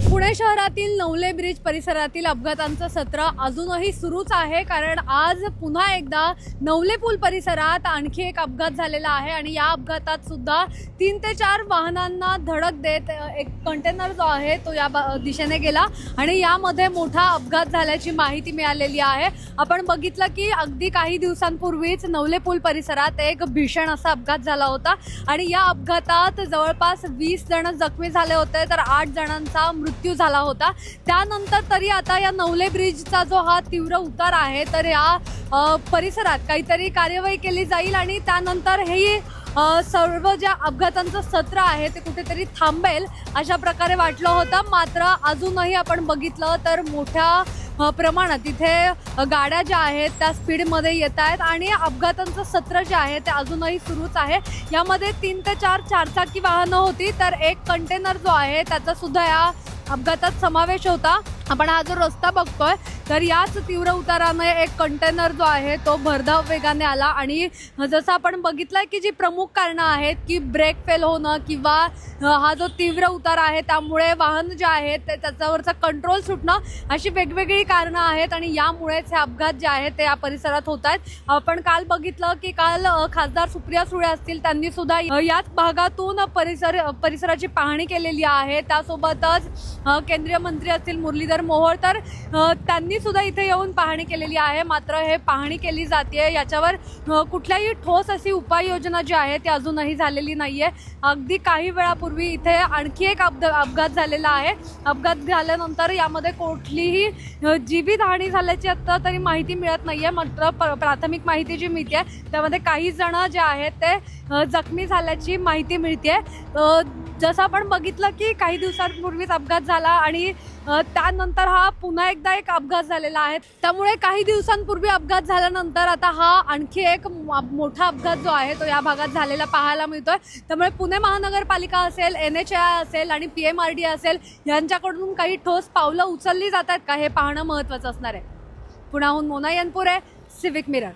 पुणे शहरातील नवले ब्रिज परिसरातील अपघातांचं सत्र अजूनही सुरूच आहे कारण आज पुन्हा एकदा नवले पूल परिसरात आणखी एक अपघात झालेला आहे आणि या अपघातात सुद्धा तीन ते चार वाहनांना धडक देत एक कंटेनर जो आहे तो या दिशेने गेला आणि यामध्ये मोठा अपघात झाल्याची माहिती मिळालेली आहे. आपण बघितलं की अगदी काही दिवसांपूर्वीच नवले पूल परिसरात एक भीषण असा अपघात झाला होता आणि या अपघातात जवळपास वीस जण जखमी झाले होते तर आठ जणांचा मृत्यू झाला होता. त्यानंतर तरी आता या नवले ब्रिजचा जो हा तीव्र उतार आहे तर या परिसरात काहीतरी कार्यवाही केली जाईल आणि त्यानंतर हे सर्व ज्या अपघातांचं सत्र आहे ते कुठेतरी थांबेल अशा प्रकारे वाटलं होतं. मात्र अजूनही आपण बघितलं तर मोठ्या प्रमाणात इथे गाड्या ज्या आहेत त्या स्पीडमध्ये येत आहेत आणि अपघातांचं सत्र जे आहे ते अजूनही सुरूच आहे. यामध्ये तीन ते चार चारचाकी वाहनं होती तर एक कंटेनर जो आहे त्याचा सुद्धा या अपघातात समावेश होता. आपण हा जो रस्ता बघतोय तर याच तीव्र उताराने एक कंटेनर जो आहे तो भरधाव वेगाने आला. आणि जसं आपण बघितलंय की जी प्रमुख कारणं आहेत की ब्रेक फेल होणं किंवा हा जो तीव्र उतार आहे त्यामुळे वाहन जे आहेत ते त्याच्यावरचा कंट्रोल सुटणं अशी वेगवेगळी कारणं आहेत. आणि यामुळेच हे अपघात जे आहेत ते या परिसरात होत आहेत. आपण काल बघितलं की काल खासदार सुप्रिया सुळे असतील त्यांनी सुद्धा याच भागातून परिसर परिसराची पाहणी केलेली आहे. त्यासोबतच केंद्रीय मंत्री असतील मुरलीधर मोहोळ तर त्यांनी सुद्धा इथे येऊन पाहणी केलेली आहे. मात्र हे पाहणी केली जाते याच्यावर कुठल्याही ठोस अशी उपाययोजना जी आहे ती अजूनही झालेली नाही आहे अगदी काही वेळापूर्वी इथे आणखी एक अपघ अपघात झालेला आहे. अपघात झाल्यानंतर यामध्ये कुठलीही जीवितहानी झाल्याची आत्ता तरी माहिती मिळत नाही आहे मात्र प- प्राथमिक माहिती जी मिळते त्यामध्ये काही जण जे आहेत ते जखमी झाल्याची माहिती मिळते जसं आपण बघितलं की काही दिवसांपूर्वीच अपघात झाला आणि त्यानंतर हा पुन्हा एकदा एक अपघात झालेला आहे. त्यामुळे काही दिवसांपूर्वी अपघात झाल्यानंतर आता हा आणखी एक मोठा अपघात जो आहे तो या भागात झालेला पाहायला मिळतोय. त्यामुळे पुणे महानगरपालिका असेल एन एच आय असेल आणि पी एम आर डी असेल यांच्याकडून काही ठोस पावलं उचलली जात आहेत का हे पाहणं महत्त्वाचं असणार आहे. पुण्याहून मोना यनपुरे सिविक मिरर.